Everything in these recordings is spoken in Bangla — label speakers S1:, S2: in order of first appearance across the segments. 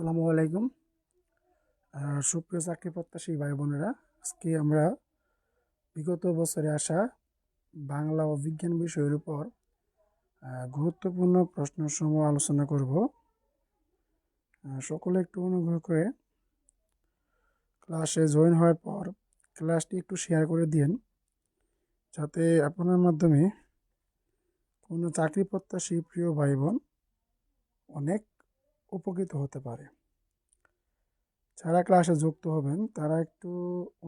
S1: আসসালামু আলাইকুম সুপ্রিয় চাকরি প্রত্যাশী ভাই বোনেরা আজকে আমরা বিগত বছরে আসা বাংলা ও বিজ্ঞান বিষয়ের উপর গুরুত্বপূর্ণ প্রশ্নসমূহ আলোচনা করব সকলে একটু অনুগ্রহ করে ক্লাসে জয়েন হওয়ার পর ক্লাসটি একটু শেয়ার করে দিন যাতে আপনার মাধ্যমে কোনো চাকরি প্রত্যাশী প্রিয় ভাই বোন অনেক উপকৃত হতে পারে যারা ক্লাসে যুক্ত হবেন তারা একটু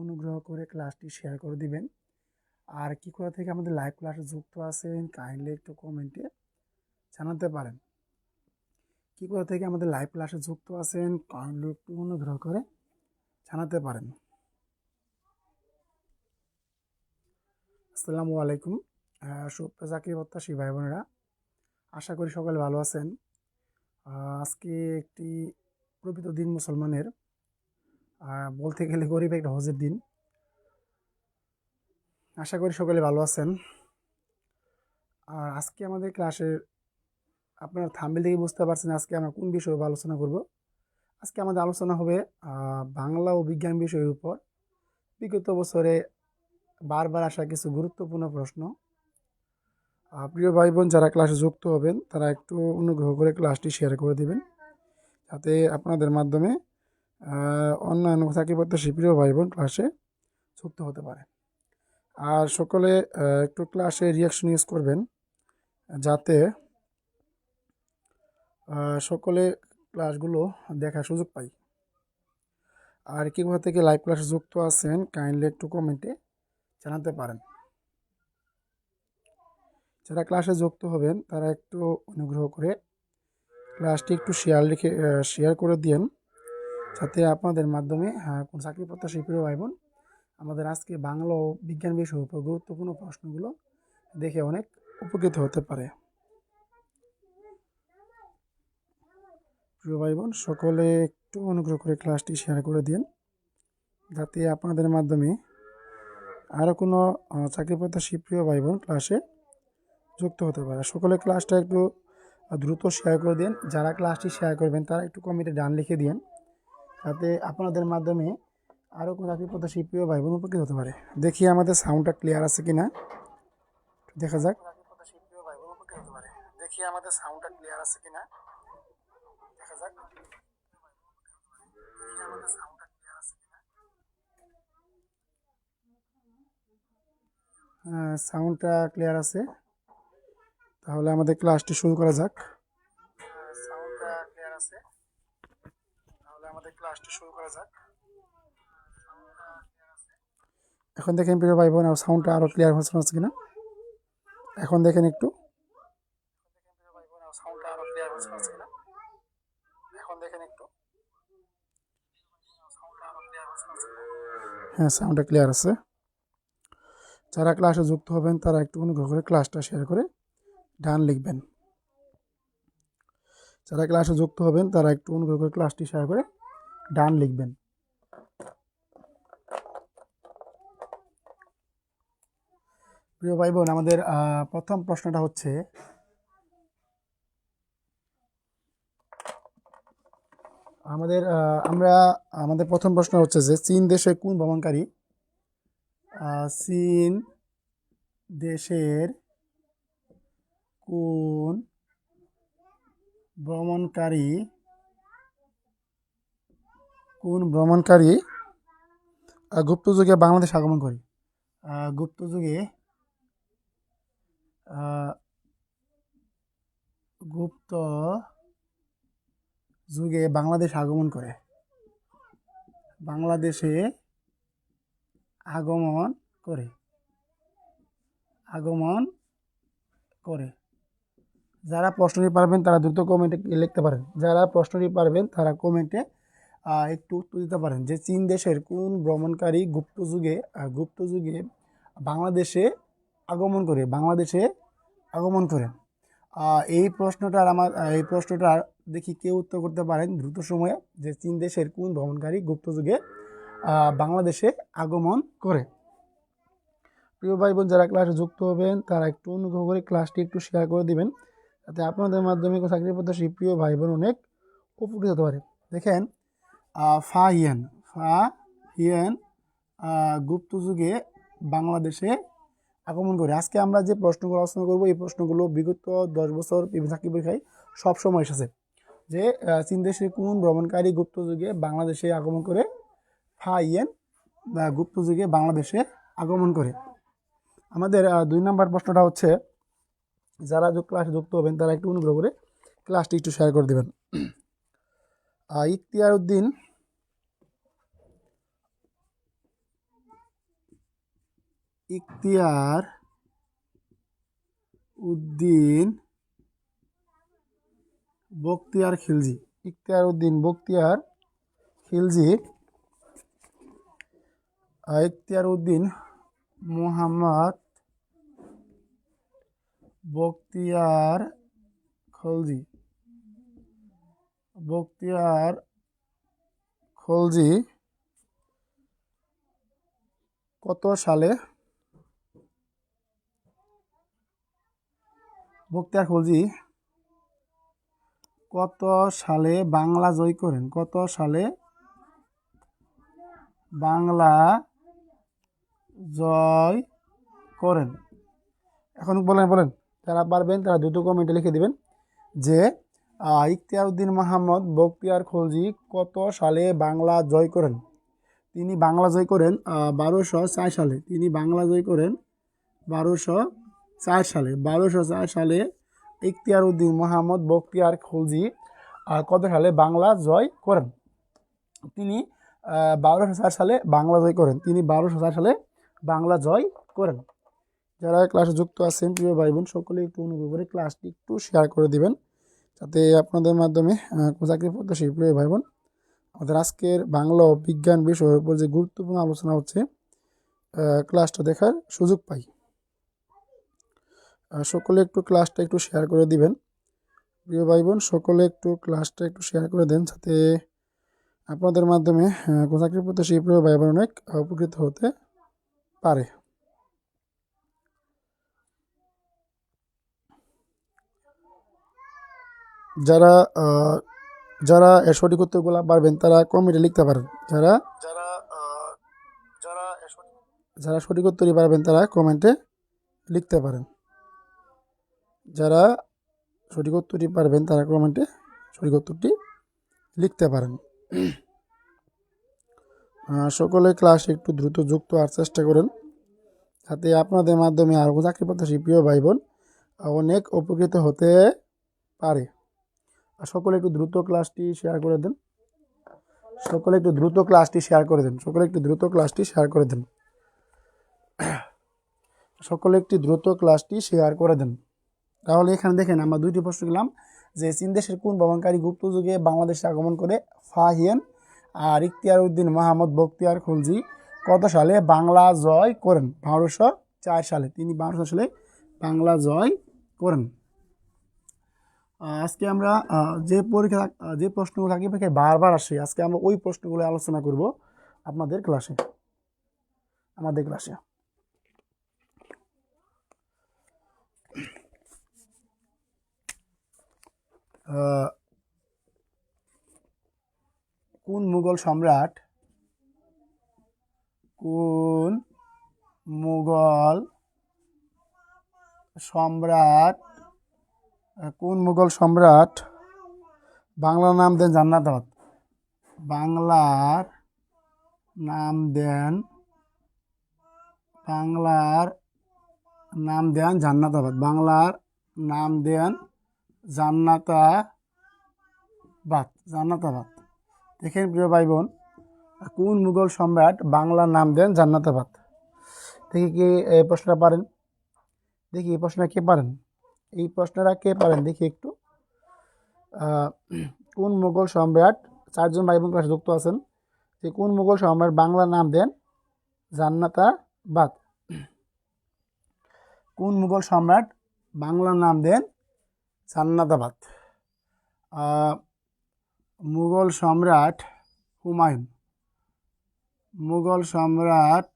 S1: অনুগ্রহ করে ক্লাসটি শেয়ার করে দিবেন আর কি করে থেকে আমাদের লাইভ ক্লাসে যুক্ত আছেন কাইন্ডলি একটু কমেন্টে জানাতে পারেন কি করে থেকে আমাদের লাইভ ক্লাসে যুক্ত আছেন কাইন্ডলি একটু অনুগ্রহ করে জানাতে পারেন আসসালামু আলাইকুম সুপ্রা জাকির প্রত্যাশী শিবাই বোনেরা আশা করি সকলে ভালো আছেন আজকে একটি প্রকৃত দিন মুসলমানের বলতে গেলে গরিব একটা হজের দিন আশা করি সকলে ভালো আছেন আর আজকে আমাদের ক্লাসের আপনার থামবিল থেকে বুঝতে পারছেন আজকে আমরা কোন বিষয়ে আলোচনা করব আজকে আমাদের আলোচনা হবে বাংলা ও বিজ্ঞান বিষয়ের উপর বিগত বছরে বারবার আসা কিছু গুরুত্বপূর্ণ প্রশ্ন প্রিয় ভাই বোন যারা ক্লাসে যুক্ত হবেন তারা একটু অনুগ্রহ করে ক্লাসটি শেয়ার করে দেবেন যাতে আপনাদের মাধ্যমে অন্যান্য থাকি প্রত্যাশী প্রিয় ভাই বোন ক্লাসে যুক্ত হতে পারে আর সকলে একটু ক্লাসে রিয়াকশন ইউজ করবেন যাতে সকলে ক্লাসগুলো দেখার সুযোগ পাই আর কিভাবে থেকে লাইভ ক্লাসে যুক্ত আছেন কাইন্ডলি একটু কমেন্টে জানাতে পারেন যারা ক্লাসে যুক্ত হবেন তারা একটু অনুগ্রহ করে ক্লাসটি একটু শেয়ার লিখে শেয়ার করে দিন যাতে আপনাদের মাধ্যমে কোন চাকরি প্রত্যাশী প্রিয় ভাই বোন আমাদের আজকে বাংলা ও বিজ্ঞান বিষয়ের উপর গুরুত্বপূর্ণ প্রশ্নগুলো দেখে অনেক উপকৃত হতে পারে প্রিয় ভাই বোন সকলে একটু অনুগ্রহ করে ক্লাসটি শেয়ার করে দিন যাতে আপনাদের মাধ্যমে আরও কোনো চাকরি প্রত্যাশী প্রিয় ভাই বোন ক্লাসে যুক্ত হতে পারে সকলে ক্লাসটা একটু দ্রুত শেয়ার করে দিন যারা ক্লাসটি শেয়ার করবেন তারা একটু কমেন্টে ডান লিখে দিন তাতে আপনাদের মাধ্যমে আরও কোনো চাকরি প্রত্যাশী প্রিয় ভাই বোন উপকৃত হতে পারে দেখি আমাদের সাউন্ডটা ক্লিয়ার আছে কি না দেখা যাক দেখি আমাদের সাউন্ডটা ক্লিয়ার আছে কি না দেখা যাক আমাদের সাউন্ডটা ক্লিয়ার আছে কি না সাউন্ডটা ক্লিয়ার আছে তাহলে আমাদের ক্লাসটি শুরু করা যাক সাউন্ডটা ক্লিয়ার আছে তাহলে আমাদের ক্লাসটি শুরু করা যাক এখন দেখেন প্রিয় ভাই বোন সাউন্ডটা আরও ক্লিয়ার হচ্ছে না কিনা এখন দেখেন একটু হ্যাঁ সাউন্ডটা ক্লিয়ার আছে যারা ক্লাসে যুক্ত হবেন তারা একটু অনুগ্রহ করে ক্লাসটা শেয়ার করে ডান লিখবেন যারা ক্লাসে যুক্ত হবেন তারা একটু অনুগ্রহ করে ক্লাসটি শেয়ার করে ডান লিখবেন প্রিয় ভাই বোন আমাদের প্রথম প্রশ্নটা হচ্ছে আমাদের আমরা আমাদের প্রথম প্রশ্ন হচ্ছে যে চীন দেশে কোন ভ্রমণকারী চীন দেশের কোন ভ্রমণকারী কোন ভ্রমণকারী গুপ্ত যুগে বাংলাদেশ আগমন করে গুপ্ত যুগে গুপ্ত যুগে বাংলাদেশ আগমন করে বাংলাদেশে আগমন করে আগমন করে যারা প্রশ্নটি পারবেন তারা দ্রুত কমেন্টে লিখতে পারেন যারা প্রশ্নটি পারবেন তারা কমেন্টে একটু উত্তর দিতে পারেন যে চীন দেশের কোন ভ্রমণকারী গুপ্ত যুগে গুপ্ত যুগে বাংলাদেশে আগমন করে বাংলাদেশে আগমন করে এই প্রশ্নটার আমার এই প্রশ্নটার দেখি কেউ উত্তর করতে পারেন দ্রুত সময়ে যে চীন দেশের কোন ভ্রমণকারী গুপ্ত যুগে বাংলাদেশে আগমন করে প্রিয় ভাই বোন যারা ক্লাসে যুক্ত হবেন তারা একটু অনুগ্রহ করে ক্লাসটি একটু শেয়ার করে দিবেন তাতে আপনাদের মাধ্যমে চাকরি পদ্ধতি প্রিয় ভাই বোন অনেক উপকৃত হতে পারে দেখেন ফা হিয়েন ফা হিয়েন গুপ্ত যুগে বাংলাদেশে আগমন করে আজকে আমরা যে প্রশ্নগুলো আলোচনা করবো এই প্রশ্নগুলো বিগত দশ বছর বিভিন্ন চাকরি পরীক্ষায় সবসময় এসেছে যে চীন দেশের কোন ভ্রমণকারী গুপ্ত যুগে বাংলাদেশে আগমন করে ফা ইয়েন গুপ্ত যুগে বাংলাদেশে আগমন করে আমাদের দুই নম্বর প্রশ্নটা হচ্ছে যারা ক্লাসে যুক্ত হবেন তারা একটু অনুগ্রহ করে ক্লাসটি একটু শেয়ার করে দেবেন ইখতিয়ার উদ্দিন ইখতিয়ার উদ্দিন বক্তিয়ার খিলজি ইখতিয়ার উদ্দিন বক্তিয়ার খিলজি ইখতিয়ার উদ্দিন মোহাম্মদ বক্তিয়ার খলজি বক্তিয়ার খলজি কত সালে বক্তিয়ার খলজি কত সালে বাংলা জয় করেন কত সালে বাংলা জয় করেন এখন বলেন বলেন তারা পারবেন তারা দুটো কমেন্টে লিখে দেবেন যে ইখতিয়ারউদ্দিন মাহমদ বখতিয়ার খলজি কত সালে বাংলা জয় করেন তিনি বাংলা জয় করেন বারোশো চার সালে তিনি বাংলা জয় করেন বারোশো চার সালে বারোশো চার সালে ইখতিয়ার উদ্দিন মোহাম্মদ বখতিয়ার খলজি কত সালে বাংলা জয় করেন তিনি বারোশো চার সালে বাংলা জয় করেন তিনি বারোশো চার সালে বাংলা জয় করেন যারা ক্লাসে যুক্ত আছেন প্রিয় ভাই বোন সকলে একটু অনুগ্রহ করে ক্লাসটি একটু শেয়ার করে দিবেন যাতে আপনাদের মাধ্যমে চাকরি প্রত্যাশী প্রিয় ভাই বোন আমাদের আজকের বাংলা ও বিজ্ঞান বিষয়ের উপর যে গুরুত্বপূর্ণ আলোচনা হচ্ছে ক্লাসটা দেখার সুযোগ পাই সকলে একটু ক্লাসটা একটু শেয়ার করে দিবেন প্রিয় ভাই বোন সকলে একটু ক্লাসটা একটু শেয়ার করে দেন যাতে আপনাদের মাধ্যমে চাকরি প্রত্যাশী প্রিয় ভাই বোন অনেক উপকৃত হতে পারে যারা যারা সঠিক উত্তরগুলো পারবেন তারা কমেন্টে লিখতে পারেন যারা যারা যারা সঠিক উত্তরই পারবেন তারা কমেন্টে লিখতে পারেন যারা সঠিক উত্তরটি পারবেন তারা কমেন্টে সঠিক উত্তরটি লিখতে পারেন সকলে ক্লাস একটু দ্রুত যুক্ত আর চেষ্টা করেন যাতে আপনাদের মাধ্যমে আরও চাকরি প্রত্যাশী প্রিয় ভাই বোন অনেক উপকৃত হতে পারে সকলে একটু দ্রুত ক্লাসটি শেয়ার করে দেন সকলে একটু দ্রুত ক্লাসটি শেয়ার করে দেন সকলে একটু দ্রুত ক্লাসটি শেয়ার করে দেন সকলে একটি দ্রুত ক্লাসটি শেয়ার করে দেন তাহলে এখানে দেখেন আমরা দুইটি প্রশ্ন গেলাম যে চীন দেশের কোন ভ্রমণকারী গুপ্ত যুগে বাংলাদেশে আগমন করে ফাহিয়ান আর ইখতিয়ার উদ্দিন মাহমদ বক্তিয়ার খুলজি কত সালে বাংলা জয় করেন বারোশো চার সালে তিনি বারোশো সালে বাংলা জয় করেন আজকে আমরা যে পরীক্ষা যে প্রশ্নগুলো আগে পাখি বারবার আসে আজকে আমরা ওই প্রশ্নগুলো আলোচনা করব আপনাদের ক্লাসে আমাদের ক্লাসে কোন মুঘল সম্রাট কোন মুঘল সম্রাট কোন মুঘল সম্রাট বাংলা নাম দেন জান্নাত বাংলার নাম দেন বাংলার নাম দেন জান্নাতাবাদ বাংলার নাম দেন জান্নাতাবাদ জান্নাতাবাদ দেখেন প্রিয় ভাই বোন কোন মুঘল সম্রাট বাংলার নাম দেন জান্নাতাবাদ দেখি কি এই প্রশ্নটা পারেন দেখি এই প্রশ্নটা কে পারেন এই প্রশ্নটা কে পারেন দেখি একটু কোন মুঘল সম্রাট চারজন ভাই বোন যুক্ত আছেন যে কোন মুঘল সম্রাট বাংলা নাম দেন বাদ কোন মুঘল সম্রাট বাংলা নাম দেন জান্নাতাবাদ মুঘল সম্রাট হুমায়ুন মুঘল সম্রাট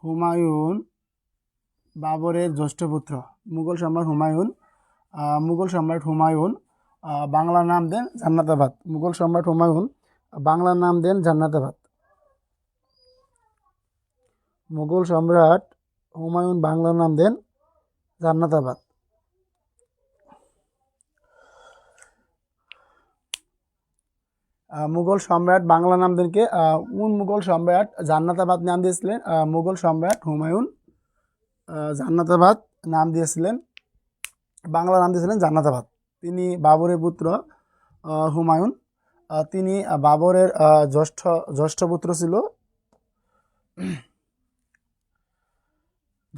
S1: হুমায়ুন বাবরের জ্যেষ্ঠ পুত্র মুঘল সম্রাট হুমায়ুন মুঘল সম্রাট হুমায়ুন বাংলা নাম দেন জান্নাতাবাদ মুঘল সম্রাট হুমায়ুন বাংলা নাম দেন জান্নাতাবাদ মুঘল সম্রাট হুমায়ুন বাংলা নাম দেন জান্নাতাবাদ মুঘল সম্রাট বাংলা নাম দেন কে উন মুঘল সম্রাট জান্নাতাবাদ নাম দিয়েছিলেন মুঘল সম্রাট হুমায়ুন জান্নাতাবাদ নাম দিয়েছিলেন বাংলা নাম দিয়েছিলেন জান্নাতাবাদ তিনি বাবরের পুত্র হুমায়ুন তিনি বাবরের জ্যেষ্ঠ জ্যেষ্ঠ পুত্র ছিল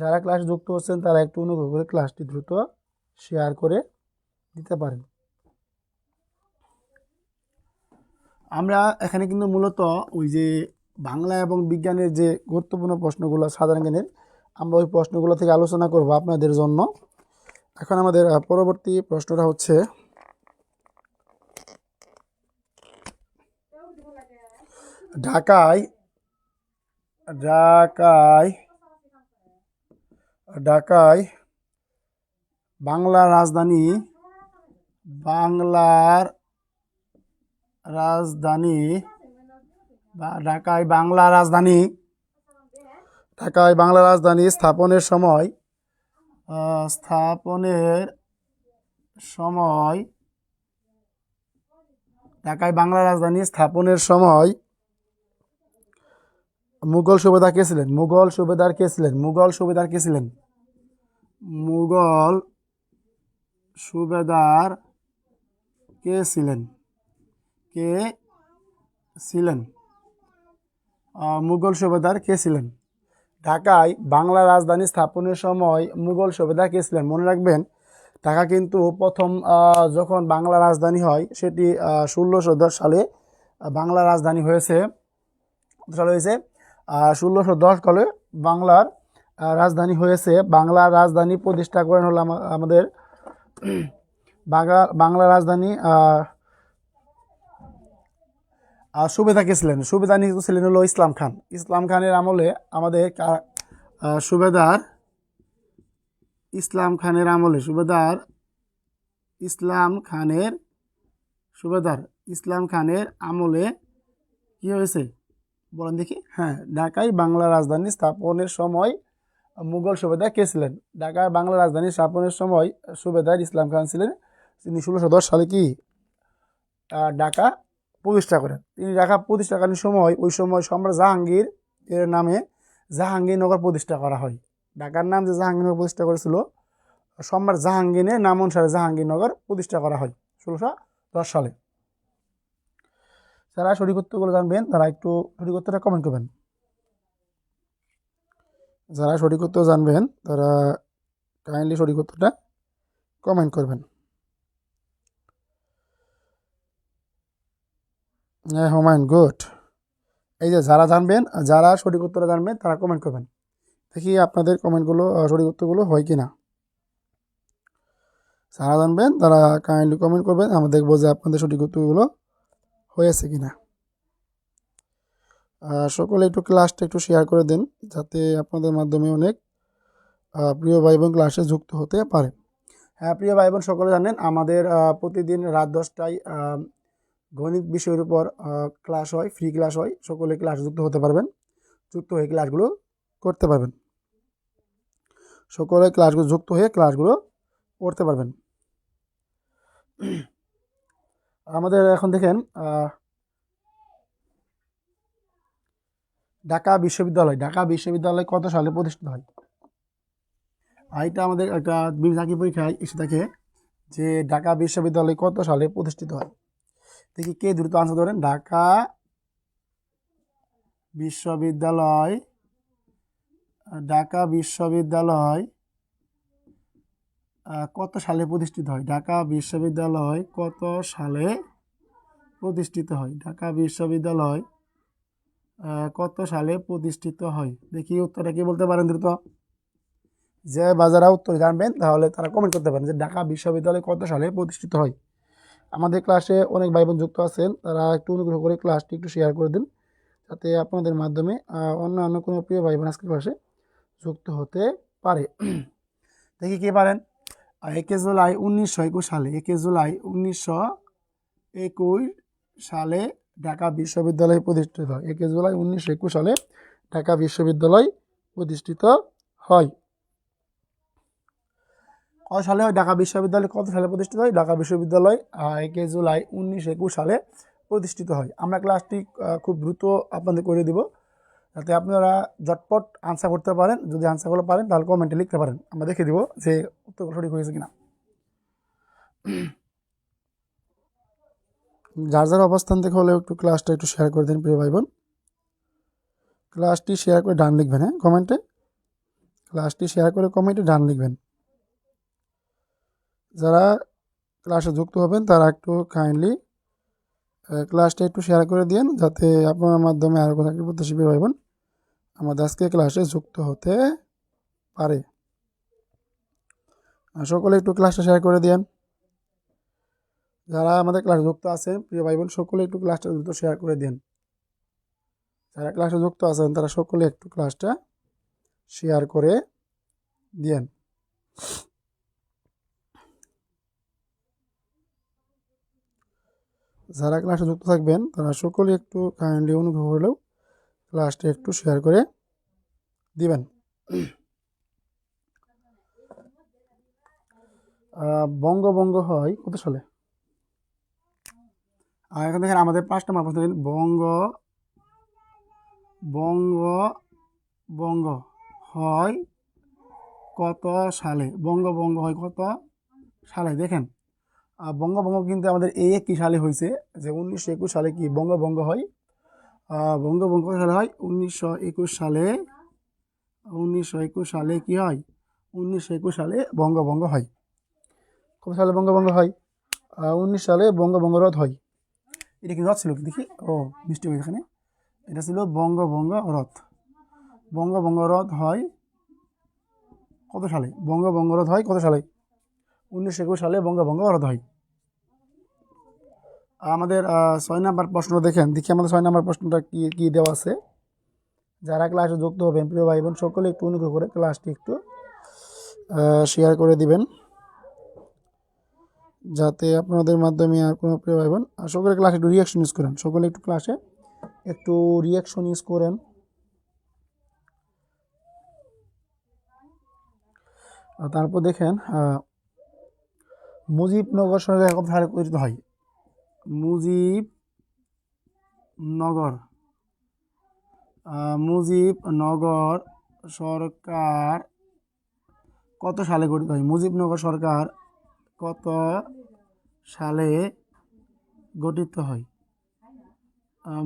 S1: যারা ক্লাস যুক্ত হচ্ছেন তারা একটু অনুগ্রহ করে ক্লাসটি দ্রুত শেয়ার করে দিতে পারেন আমরা এখানে কিন্তু মূলত ওই যে বাংলা এবং বিজ্ঞানের যে গুরুত্বপূর্ণ প্রশ্নগুলো সাধারণ জ্ঞানের আমরা ওই প্রশ্নগুলো থেকে আলোচনা করব আপনাদের জন্য এখন আমাদের পরবর্তী প্রশ্নটা হচ্ছে ঢাকায় ঢাকায় ঢাকায় বাংলার রাজধানী বাংলার রাজধানী ঢাকায় বাংলা রাজধানী ঢাকায় বাংলা রাজধানী স্থাপনের সময় স্থাপনের সময় ঢাকায় বাংলা রাজধানী স্থাপনের সময় মুঘল সুবেদার কে ছিলেন মুঘল সুবেদার কে ছিলেন মুঘল সুবেদার কে ছিলেন মুঘল সুবেদার কে ছিলেন কে ছিলেন মুঘল সুবেদার কে ছিলেন ঢাকায় বাংলা রাজধানী স্থাপনের সময় মুঘল সভ্যতা কেছিলেন মনে রাখবেন ঢাকা কিন্তু প্রথম যখন বাংলা রাজধানী হয় সেটি ষোলোশো দশ সালে বাংলা রাজধানী হয়েছে সালে হয়েছে ষোলোশো দশ সালে বাংলার রাজধানী হয়েছে বাংলার রাজধানী প্রতিষ্ঠা করেন হলো আমাদের বাংলা রাজধানী কে ছিলেন সুবেদা নিযুক্ত ছিলেন হলো ইসলাম খান ইসলাম খানের আমলে আমাদের সুবেদার ইসলাম খানের আমলে সুবেদার ইসলাম খানের সুবেদার ইসলাম খানের আমলে কি হয়েছে বলেন দেখি হ্যাঁ ঢাকায় বাংলা রাজধানী স্থাপনের সময় মুঘল সুবেদার কে ছিলেন ঢাকায় বাংলা রাজধানী স্থাপনের সময় সুবেদার ইসলাম খান ছিলেন তিনি ষোলোশো দশ সালে কি ঢাকা প্রতিষ্ঠা করেন তিনি রাখা প্রতিষ্ঠাকালীন সময় ওই সময় সম্রাট জাহাঙ্গীর এর নামে জাহাঙ্গীরনগর প্রতিষ্ঠা করা হয় ঢাকার নাম যে নগর প্রতিষ্ঠা করেছিল সম্রাট জাহাঙ্গীরের নাম অনুসারে জাহাঙ্গীরনগর প্রতিষ্ঠা করা হয় ষোলোশো দশ সালে যারা সঠিক উত্তরগুলো জানবেন তারা একটু সঠিক উত্তরটা কমেন্ট করবেন যারা সঠিক উত্তর জানবেন তারা কাইন্ডলি সঠিক উত্তরটা কমেন্ট করবেন হ্যাঁ হুমায়ুন গুড এই যে যারা জানবেন যারা সঠিক উত্তরটা জানবেন তারা কমেন্ট করবেন দেখি আপনাদের কমেন্টগুলো সঠিক উত্তরগুলো হয় কি না যারা জানবেন তারা কাইন্ডলি কমেন্ট করবেন আমরা দেখবো যে আপনাদের সঠিক উত্তরগুলো হয়েছে কি না সকলে একটু ক্লাসটা একটু শেয়ার করে দিন যাতে আপনাদের মাধ্যমে অনেক প্রিয় ভাই বোন ক্লাসে যুক্ত হতে পারে হ্যাঁ প্রিয় ভাই বোন সকলে জানেন আমাদের প্রতিদিন রাত দশটায় গণিত বিষয়ের উপর ক্লাস হয় ফ্রি ক্লাস হয় সকলে ক্লাস যুক্ত হতে পারবেন যুক্ত হয়ে ক্লাসগুলো করতে পারবেন সকলে ক্লাসগুলো যুক্ত হয়ে ক্লাসগুলো করতে পারবেন আমাদের এখন দেখেন ঢাকা বিশ্ববিদ্যালয় ঢাকা বিশ্ববিদ্যালয় কত সালে প্রতিষ্ঠিত হয় এটা আমাদের একটা চাকরি পরীক্ষায় এসে থাকে যে ঢাকা বিশ্ববিদ্যালয় কত সালে প্রতিষ্ঠিত হয় দেখি কে দ্রুত আনসার ধরেন ঢাকা বিশ্ববিদ্যালয় ঢাকা বিশ্ববিদ্যালয় কত সালে প্রতিষ্ঠিত হয় ঢাকা বিশ্ববিদ্যালয় কত সালে প্রতিষ্ঠিত হয় ঢাকা বিশ্ববিদ্যালয় কত সালে প্রতিষ্ঠিত হয় দেখি উত্তরটা কি বলতে পারেন দ্রুত যে বাজারা উত্তর জানবেন তাহলে তারা কমেন্ট করতে পারেন যে ঢাকা বিশ্ববিদ্যালয় কত সালে প্রতিষ্ঠিত হয় আমাদের ক্লাসে অনেক ভাই বোন যুক্ত আছেন তারা একটু অনুগ্রহ করে ক্লাসটি একটু শেয়ার করে দিন যাতে আপনাদের মাধ্যমে অন্য অন্য কোনো প্রিয় ভাই বোন আজকের ক্লাসে যুক্ত হতে পারে দেখি কে পারেন একে জুলাই উনিশশো একুশ সালে একে জুলাই উনিশশো একুশ সালে ঢাকা বিশ্ববিদ্যালয় প্রতিষ্ঠিত হয় একে জুলাই উনিশশো একুশ সালে ঢাকা বিশ্ববিদ্যালয় প্রতিষ্ঠিত হয় সালে হয় ঢাকা বিশ্ববিদ্যালয় কত সালে প্রতিষ্ঠিত হয় ঢাকা বিশ্ববিদ্যালয় একে জুলাই উনিশ একুশ সালে প্রতিষ্ঠিত হয় আমরা ক্লাসটি খুব দ্রুত আপনাদের করে দিব যাতে আপনারা ঝটপট আনসার করতে পারেন যদি আনসারগুলো পারেন তাহলে কমেন্টে লিখতে পারেন আমরা দেখে দিব যে উত্তরগুলো সঠিক হয়েছে কিনা যার যার অবস্থান থেকে হলে একটু ক্লাসটা একটু শেয়ার করে দিন প্রিয় ভাই বোন ক্লাসটি শেয়ার করে ডান লিখবেন হ্যাঁ কমেন্টে ক্লাসটি শেয়ার করে কমেন্টে ডান লিখবেন যারা ক্লাসে যুক্ত হবেন তারা একটু কাইন্ডলি ক্লাসটা একটু শেয়ার করে দিন যাতে আপনার মাধ্যমে আরও চাকরি প্রত্যাশী ভাই বোন আমাদের আজকে ক্লাসে যুক্ত হতে পারে সকলে একটু ক্লাসটা শেয়ার করে দিন যারা আমাদের ক্লাসে যুক্ত আছেন প্রিয় ভাই বোন সকলে একটু ক্লাসটা দ্রুত শেয়ার করে দিন যারা ক্লাসে যুক্ত আছেন তারা সকলে একটু ক্লাসটা শেয়ার করে দিন যারা ক্লাসে যুক্ত থাকবেন তারা সকলে একটু কাইন্ডলি অনুগ্রহ হলেও ক্লাসটি একটু শেয়ার করে দিবেন বঙ্গবঙ্গ হয় কত সালে আর এখন দেখেন আমাদের পাঁচ নম্বর প্রশ্ন বঙ্গ বঙ্গ বঙ্গ হয় কত সালে বঙ্গবঙ্গ হয় কত সালে দেখেন বঙ্গভঙ্গ কিন্তু আমাদের এই একই সালে হয়েছে যে উনিশশো একুশ সালে কি বঙ্গভঙ্গ হয় বঙ্গভঙ্গ সালে হয় উনিশশো একুশ সালে উনিশশো একুশ সালে কি হয় উনিশশো একুশ সালে বঙ্গভঙ্গ হয় কত সালে বঙ্গভঙ্গ হয় উনিশ সালে বঙ্গভঙ্গ রথ হয় এটা কি রথ ছিল দেখি ও মিষ্টি হয়েছে এখানে এটা ছিল বঙ্গভঙ্গ রথ বঙ্গভঙ্গ রথ হয় কত সালে বঙ্গভঙ্গ রথ হয় কত সালে উনিশশো একুশ সালে বঙ্গভঙ্গ রথ হয় আমাদের ছয় নাম্বার প্রশ্ন দেখেন দেখি আমাদের ছয় নাম্বার প্রশ্নটা কী কী দেওয়া আছে যারা ক্লাসে যুক্ত হবেন প্রিয় ভাই বোন সকলে একটু অনুগ্রহ করে ক্লাসটি একটু শেয়ার করে দিবেন যাতে আপনাদের মাধ্যমে আর কোনো প্রিয় ভাই বোন সকলে ক্লাসে একটু রিয়াকশন ইউজ করেন সকলে একটু ক্লাসে একটু রিয়াকশন ইউজ করেন তারপর দেখেন মুজিবনগর সরকার এখন ধারে পরিচিত হয় মুজিবনগর মুজিবনগর সরকার কত সালে গঠিত হয় মুজিবনগর সরকার কত সালে গঠিত হয়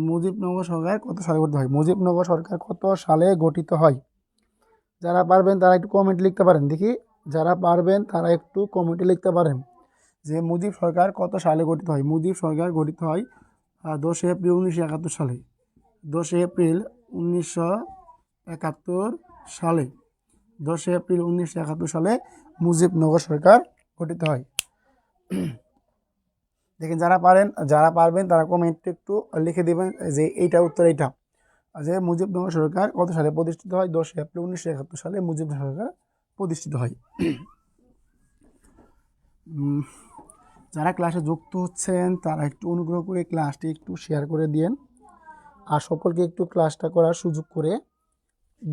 S1: মুজিবনগর সরকার কত সালে গঠিত হয় মুজিবনগর সরকার কত সালে গঠিত হয় যারা পারবেন তারা একটু কমেন্ট লিখতে পারেন দেখি যারা পারবেন তারা একটু কমেন্টে লিখতে পারেন যে মুজিব সরকার কত সালে গঠিত হয় মুজিব সরকার গঠিত হয় দশ এপ্রিল উনিশশো একাত্তর সালে দশ এপ্রিল উনিশশো একাত্তর সালে দশ এপ্রিল উনিশশো একাত্তর সালে মুজিবনগর সরকার গঠিত হয় দেখেন যারা পারেন যারা পারবেন তারা কমেন্ট একটু লিখে দেবেন যে এইটা উত্তর এইটা যে মুজিবনগর সরকার কত সালে প্রতিষ্ঠিত হয় দশ এপ্রিল উনিশশো একাত্তর সালে মুজিবনগর সরকার প্রতিষ্ঠিত হয় যারা ক্লাসে যুক্ত হচ্ছেন তারা একটু অনুগ্রহ করে ক্লাসটি একটু শেয়ার করে দিয়েন আর সকলকে একটু ক্লাসটা করার সুযোগ করে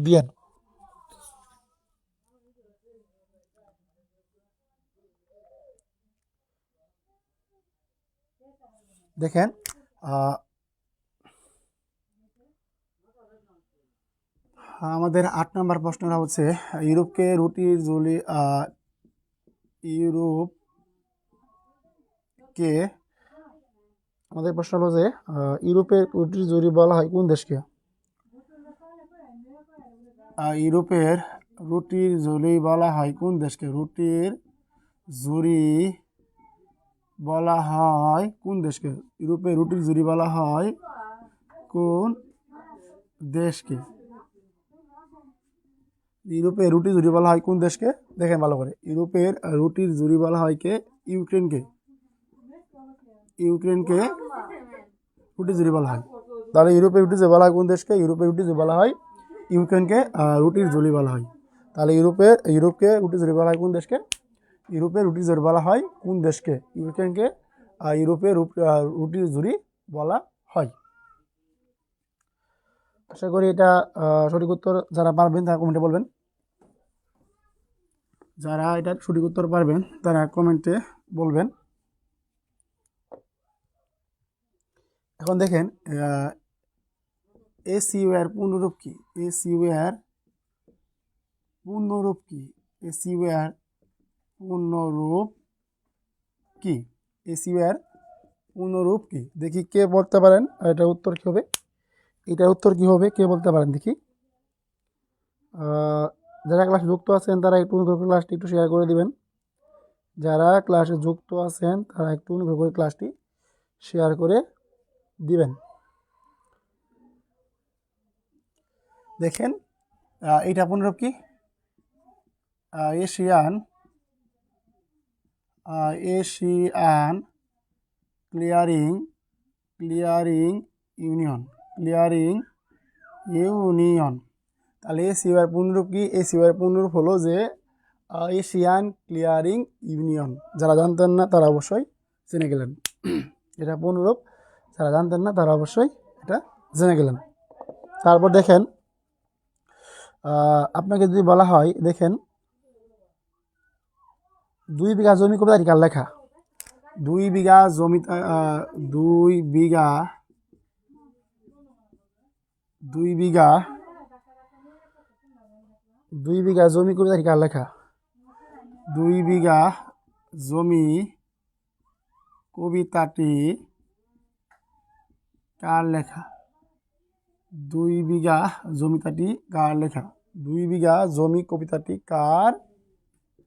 S1: দিয়েন দেখেন আমাদের আট নম্বর প্রশ্নটা হচ্ছে ইউরোপকে রুটির জলি ইউরোপ কে আমাদের প্রশ্ন হলো যে ইউরোপের কুটির জুরি বলা হয় কোন দেশকে ইউরোপের রুটির জুরি বলা হয় কোন দেশকে রুটির জুরি বলা হয় কোন দেশকে ইউরোপের রুটির জুরি বলা হয় কোন দেশকে ইউরোপের রুটি জুড়ি বলা হয় কোন দেশকে দেখেন ভালো করে ইউরোপের রুটির জুড়ি বলা হয় কে ইউক্রেনকে ইউক্রেনকে জুড়ি বলা হয় তাহলে ইউরোপে যে বলা হয় কোন দেশকে ইউরোপে যে বলা হয় ইউক্রেনকে রুটির ঝুলি বলা হয় তাহলে ইউরোপে ইউরোপকে রুটি জুড়ি বলা হয় কোন দেশকে ইউরোপে রুটি ঝুড়ি বলা হয় কোন দেশকে ইউক্রেনকে ইউরোপে রুটির ঝুড়ি বলা হয় আশা করি এটা সঠিক উত্তর যারা পারবেন তারা কমেন্টে বলবেন যারা এটা সঠিক উত্তর পারবেন তারা কমেন্টে বলবেন এখন দেখেন এস ইউআর পূর্ণরূপ কি এস ইউআর পূর্ণরূপ কি এস ইউআর পূর্ণরূপ কি এস ইউআর পূর্ণরূপ কি দেখি কে বলতে পারেন আর এটার উত্তর কী হবে এটার উত্তর কী হবে কে বলতে পারেন দেখি যারা ক্লাসে যুক্ত আছেন তারা একটু করে ক্লাসটি একটু শেয়ার করে দিবেন যারা ক্লাসে যুক্ত আছেন তারা একটু অনুগ্রহ করে ক্লাসটি শেয়ার করে দিবেন দেখেন এটা পুনরূপ কি Asian Asian clearing clearing union clearing union তাহলে এসিওয়ার পুনরূপ কি এসিওয়ার পুনরূপ হলো যে এশিয়ান ক্লিয়ারিং ইউনিয়ন যারা জানতেন না তারা অবশ্যই চিনে গেলেন এটা পুনরূপ যারা জানতেন না তারা অবশ্যই এটা জেনে গেলেন তারপর দেখেন আপনাকে যদি বলা হয় দেখেন দুই বিঘা জমি কবিতা রিকার লেখা দুই বিঘা জমি দুই বিঘা দুই বিঘা দুই বিঘা জমি কবিতা রিকার লেখা দুই বিঘা জমি কবিতাটি কার লেখা দুই বিঘা জমিতাটি কার লেখা দুই বিঘা জমি কবিতাটি কার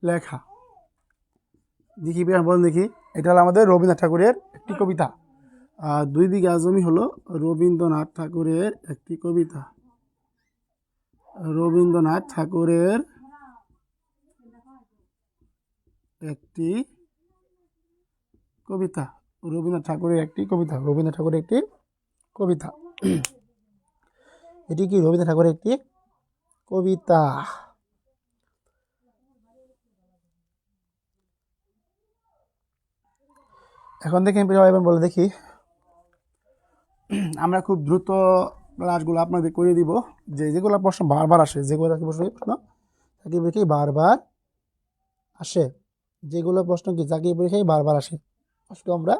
S1: লেখা দেখি বলুন দেখি এটা হলো আমাদের রবীন্দ্রনাথ ঠাকুরের একটি কবিতা দুই বিঘা জমি হলো রবীন্দ্রনাথ ঠাকুরের একটি কবিতা রবীন্দ্রনাথ ঠাকুরের একটি কবিতা রবীন্দ্রনাথ ঠাকুরের একটি কবিতা রবীন্দ্রনাথ ঠাকুরের একটি কবিতা এটি কি রবীন্দ্রনাথ ঠাকুরের একটি কবিতা এখন আমি প্রিয় বলে দেখি আমরা খুব দ্রুত ক্লাসগুলো আপনাদের করে দিব যে যেগুলো প্রশ্ন বারবার আসে যেগুলো প্রশ্ন প্রশ্ন চাকরি পরীক্ষায় বারবার আসে যেগুলো প্রশ্ন কি চাকরি পরীক্ষায় বারবার আসে আজকে আমরা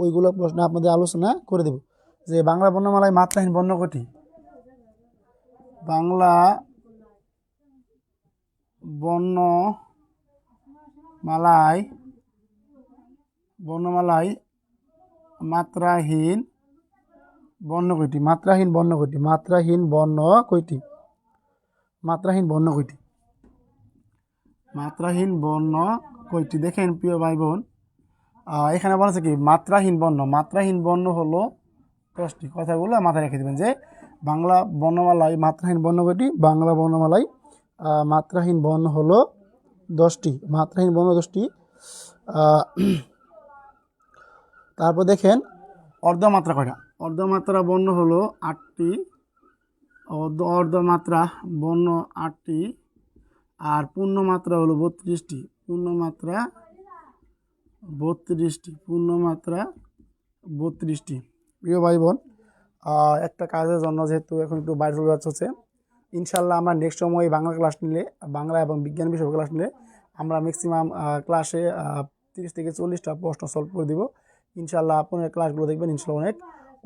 S1: ওইগুলো প্রশ্ন আপনাদের আলোচনা করে দেবো যে বাংলা বর্ণমালায় মাত্রাহীন বর্ণ কটি বাংলা বর্ণ মালায় বর্ণমালায় মাত্রাহীন বর্ণ কয়টি মাত্রাহীন বর্ণ কয়টি মাত্রাহীন বর্ণ কয়টি মাত্রাহীন বর্ণ কয়টি মাত্রাহীন বর্ণ কয়টি দেখেন প্রিয় ভাই বোন এখানে বলা আছে কি মাত্রাহীন বর্ণ মাত্রাহীন বর্ণ হলো দশটি কথাগুলো মাথায় রেখে দেবেন যে বাংলা বর্ণমালায় মাত্রাহীন বর্ণ কটি বাংলা বর্ণমালায় মাত্রাহীন বর্ণ হলো দশটি মাত্রাহীন বর্ণ দশটি তারপর দেখেন অর্ধমাত্রা কয়টা অর্ধমাত্রা বর্ণ হলো আটটি অর্ধ অর্ধমাত্রা বর্ণ আটটি আর পূর্ণমাত্রা হলো বত্রিশটি পূর্ণমাত্রা বত্রিশটি পূর্ণমাত্রা বত্রিশটি প্রিয় ভাই বোন একটা কাজের জন্য যেহেতু এখন একটু বাইরে চলে যাচ্ছে হচ্ছে ইনশাল্লাহ আমরা নেক্সট সময় বাংলা ক্লাস নিলে বাংলা এবং বিজ্ঞান বিষয় ক্লাস নিলে আমরা ম্যাক্সিমাম ক্লাসে তিরিশ থেকে চল্লিশটা প্রশ্ন সলভ করে দিব ইনশাল্লাহ আপনার ক্লাসগুলো দেখবেন ইনশাল্লাহ অনেক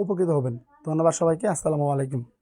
S1: উপকৃত হবেন ধন্যবাদ সবাইকে আসসালামু আলাইকুম